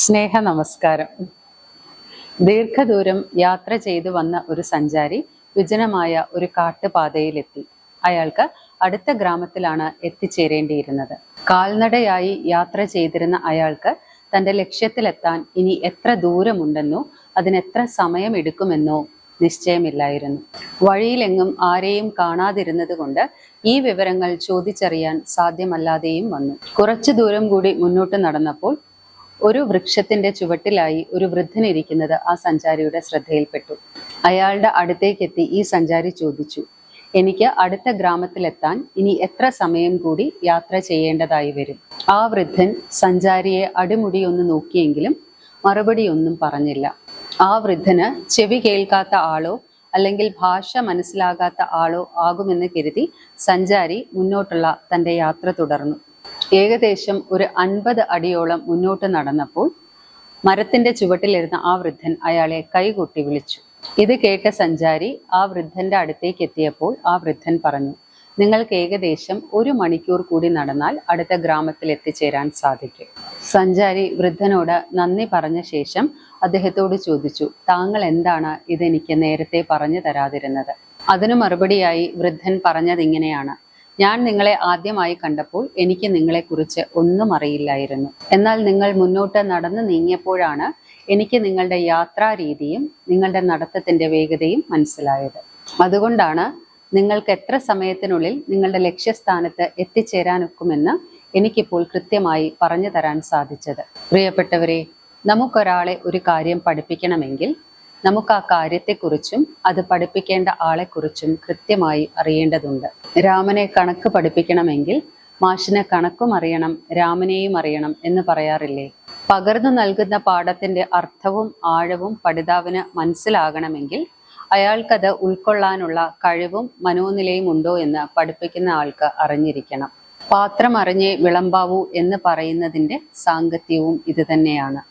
സ്നേഹ നമസ്കാരം ദീർഘദൂരം യാത്ര ചെയ്തു വന്ന ഒരു സഞ്ചാരി വിജനമായ ഒരു കാട്ടുപാതയിലെത്തി. അയാൾക്ക് അടുത്ത ഗ്രാമത്തിലാണ് എത്തിച്ചേരേണ്ടിയിരുന്നത്. കാൽനടയായി യാത്ര ചെയ്തിരുന്ന അയാൾക്ക് തന്റെ ലക്ഷ്യത്തിലെത്താൻ ഇനി എത്ര ദൂരമുണ്ടെന്നോ അതിനെത്ര സമയമെടുക്കുമെന്നോ നിശ്ചയമില്ലായിരുന്നു. വഴിയിലെങ്ങും ആരെയും കാണാതിരുന്നത് കൊണ്ട് ഈ വിവരങ്ങൾ ചോദിച്ചറിയാൻ സാധ്യമല്ലാതെയും വന്നു. കുറച്ചു ദൂരം കൂടി മുന്നോട്ട് നടന്നപ്പോൾ ഒരു വൃക്ഷത്തിന്റെ ചുവട്ടിലായി ഒരു വൃദ്ധൻ ഇരിക്കുന്നത് ആ സഞ്ചാരിയുടെ ശ്രദ്ധയിൽപ്പെട്ടു. അയാളുടെ അടുത്തേക്കെത്തി ഈ സഞ്ചാരി ചോദിച്ചു എനിക്ക് അടുത്ത ഗ്രാമത്തിലെത്താൻ ഇനി എത്ര സമയം കൂടി യാത്ര ചെയ്യേണ്ടതായി വരും? ആ വൃദ്ധൻ സഞ്ചാരിയെ അടിമുടി ഒന്ന് നോക്കിയെങ്കിലും മറുപടി ഒന്നും പറഞ്ഞില്ല. ആ വൃദ്ധന് ചെവി കേൾക്കാത്ത ആളോ അല്ലെങ്കിൽ ഭാഷ മനസ്സിലാകാത്ത ആളോ ആകുമെന്ന് കരുതി സഞ്ചാരി മുന്നോട്ടുള്ള തന്റെ യാത്ര തുടർന്നു. ഏകദേശം ഒരു അൻപത് അടിയോളം മുന്നോട്ട് നടന്നപ്പോൾ മരത്തിന്റെ ചുവട്ടിലിരുന്ന ആ വൃദ്ധൻ അയാളെ കൈകൂട്ടി വിളിച്ചു. ഇത് കേട്ട സഞ്ചാരി ആ വൃദ്ധന്റെ അടുത്തേക്ക് എത്തിയപ്പോൾ ആ വൃദ്ധൻ പറഞ്ഞു നിങ്ങൾക്ക് ഏകദേശം ഒരു മണിക്കൂർ കൂടി നടന്നാൽ അടുത്ത ഗ്രാമത്തിൽ എത്തിച്ചേരാൻ സാധിക്കും. സഞ്ചാരി വൃദ്ധനോട് നന്ദി പറഞ്ഞ ശേഷം അദ്ദേഹത്തോട് ചോദിച്ചു താങ്കൾ എന്താണ് ഇതെനിക്ക് നേരത്തെ പറഞ്ഞു തരാതിരുന്നത്? അതിനു മറുപടിയായി വൃദ്ധൻ പറഞ്ഞത് ഇങ്ങനെയാണ് ഞാൻ നിങ്ങളെ ആദ്യമായി കണ്ടപ്പോൾ എനിക്ക് നിങ്ങളെക്കുറിച്ച് ഒന്നും അറിയില്ലായിരുന്നു. എന്നാൽ നിങ്ങൾ മുന്നോട്ട് നടന്നു നീങ്ങിയപ്പോഴാണ് എനിക്ക് നിങ്ങളുടെ യാത്രാ രീതിയും നിങ്ങളുടെ നടത്തത്തിന്റെ വേഗതയും മനസ്സിലായത്. അതുകൊണ്ടാണ് നിങ്ങൾക്ക് എത്ര സമയത്തിനുള്ളിൽ നിങ്ങളുടെ ലക്ഷ്യസ്ഥാനത്ത് എത്തിച്ചേരാനൊക്കുമെന്ന് എനിക്കിപ്പോൾ കൃത്യമായി പറഞ്ഞു തരാൻ സാധിച്ചത്. പ്രിയപ്പെട്ടവരെ നമുക്കൊരാളെ ഒരു കാര്യം പഠിപ്പിക്കണമെങ്കിൽ നമുക്ക് ആ കാര്യത്തെക്കുറിച്ചും അത് പഠിപ്പിക്കേണ്ട ആളെക്കുറിച്ചും കൃത്യമായി അറിയേണ്ടതുണ്ട്. രാമനെ കണക്ക് പഠിപ്പിക്കണമെങ്കിൽ മാഷിനെ കണക്കും അറിയണം രാമനെയും അറിയണം എന്ന് പറയാറില്ലേ? പകർന്നു നൽകുന്ന പാഠത്തിന്റെ അർത്ഥവും ആഴവും പഠിതാവിന് മനസ്സിലാകണമെങ്കിൽ അയാൾക്കത് ഉൾക്കൊള്ളാനുള്ള കഴിവും മനോനിലയും ഉണ്ടോ എന്ന് പഠിപ്പിക്കുന്ന ആൾക്ക് അറിഞ്ഞിരിക്കണം. പാത്രം അറിഞ്ഞേ വിളമ്പാവൂ എന്ന് പറയുന്നതിന്റെ സാങ്കത്യവും ഇത് തന്നെയാണ്.